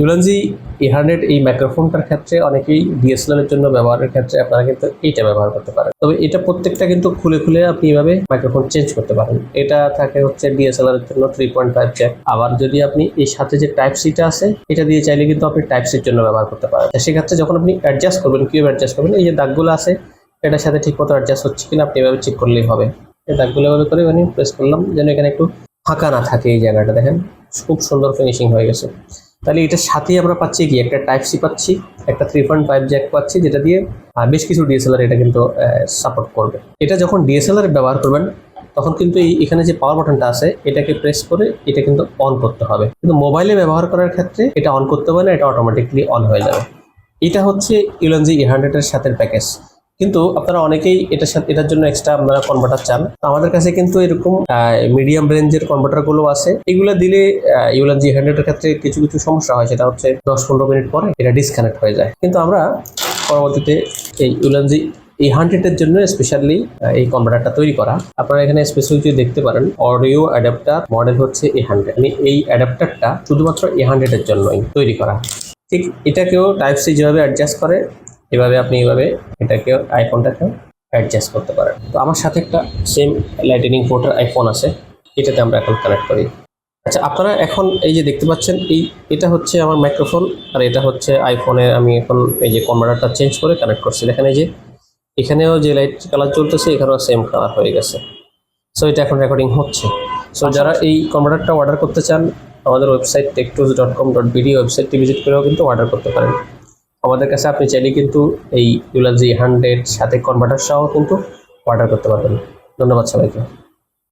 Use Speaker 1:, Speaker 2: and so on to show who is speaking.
Speaker 1: ইউলানজি ই hundred এই মাইক্রোফোনটার ক্ষেত্রে অনেকেই ডিএসএলআর এর জন্য ব্যবহারের ক্ষেত্রে আপনারা কিন্তু এইটা ব্যবহার করতে পারেন। তবে এটা প্রত্যেকটা কিন্তু খুলে খুলে আপনি এভাবে মাইক্রোফোন চেঞ্জ করতে পারেন। এটা থাকে হচ্ছে ডিএসএলআর জন্য থ্রি পয়েন্ট ফাইভ জ্যাক আবার যদি আপনি এই সাথে যে টাইপ সিটা আছে, এটা দিয়ে চাইলে কিন্তু আপনি টাইপ সির জন্য ব্যবহার করতে পারেন। সেক্ষেত্রে যখন আপনি অ্যাডজাস্ট করবেন, কীভাবে অ্যাডজাস্ট করবেন, এই যে দাগগুলো আছে, এটার সাথে ঠিক মতো অ্যাডজাস্ট হচ্ছে কিনা আপনি এভাবে চেক করলেই হবে। এই দাগগুলো এভাবে করে আমি প্রেস করলাম, যেন এখানে একটু ফাঁকা না থাকে এই জায়গাটা, দেখেন। খুব সুন্দর ফিনিশিং হয়ে গেছে। তাহলে এটার সাথেই আমরা পাচ্ছি কি? একটা টাইপ সি পাচ্ছি, একটা থ্রি পয়েন্ট ফাইভ জ্যাক পাচ্ছি, যেটা দিয়ে বেশ কিছু ডিএসএলআর এটা কিন্তু সাপোর্ট করবে। এটা যখন ডিএসএলআর ব্যবহার করবেন, তখন কিন্তু এই এখানে যে পাওয়ার বাটনটা আছে, এটাকে প্রেস করে এটা কিন্তু অন করতে হবে। কিন্তু মোবাইলে ব্যবহার করার ক্ষেত্রে এটা অন করতে হবে না, এটা অটোমেটিকলি অন হয়ে যাবে। এটা হচ্ছে ইলনজি এ হান্ড্রেডের সাথে প্যাকেজ কিন্তু আপনারা অনেকেই এটার সাথে এটার জন্য এক্সট্রা আপনারা কনভার্টার চান। আমাদের কাছে কিন্তু এরকম মিডিয়াম রেঞ্জের কনভার্টারগুলো আছে। এগুলো দিলে ইউলান জি হান্ড্রেডের ক্ষেত্রে কিছু কিছু সমস্যা হয়। সেটা হচ্ছে দশ, পনেরো মিনিট পরে এটা ডিসকানেক্ট হয়ে যায়। কিন্তু আমরা পরবর্তীতে এই ইউলানজি এই হান্ড্রেডের জন্য স্পেশালি এই কনভার্টারটা তৈরি করা। আপনারা এখানে স্পেসিফিকলি দেখতে পারেন। অডিও অ্যাডাপ্টার মডেল হচ্ছে এ হান্ড্রেড মানে এই অ্যাডাপ্টারটা শুধুমাত্র এ হান্ড্রেডের জন্যই তৈরি করা। ঠিক এটাকেও টাইপ সি যেভাবে অ্যাডজাস্ট করে এভাবে আপনি এভাবে এটাকেও আইফোনটাকে অ্যাডজাস্ট করতে পারেন। তো আমার সাথে একটা সেম লাইটেনিং পোর্টের আইফোন আছে এটাতে আমরা এখন কানেক্ট করি। আচ্ছা আপনারা এখন এই যে দেখতে পাচ্ছেন এই এটা হচ্ছে আমার মাইক্রোফোন আর এটা হচ্ছে আইফোনে আমি এখন এই যে কনভার্টারটা চেঞ্জ করে কানেক্ট করছি। দেখেন এই যে এখানেও যে লাইট কালার চলতেছে এখানেও সেম কালার হয়ে গেছে। সো এটা এখন রেকর্ডিং হচ্ছে। সো যারা এই কম্পিউটারটা অর্ডার করতে চান আমাদের website Techtus dot com dot BD ওয়েবসাইটটি ভিজিট করেও কিন্তু অর্ডার করতে পারেন। আমাদের কাছে আপনি চাইলে কিন্তু এই ইউলাজি হান্ড্রেড সাথে কনভার্টার সহ কিন্তু অর্ডার করতে পারবেন। ধন্যবাদ সবাইকে।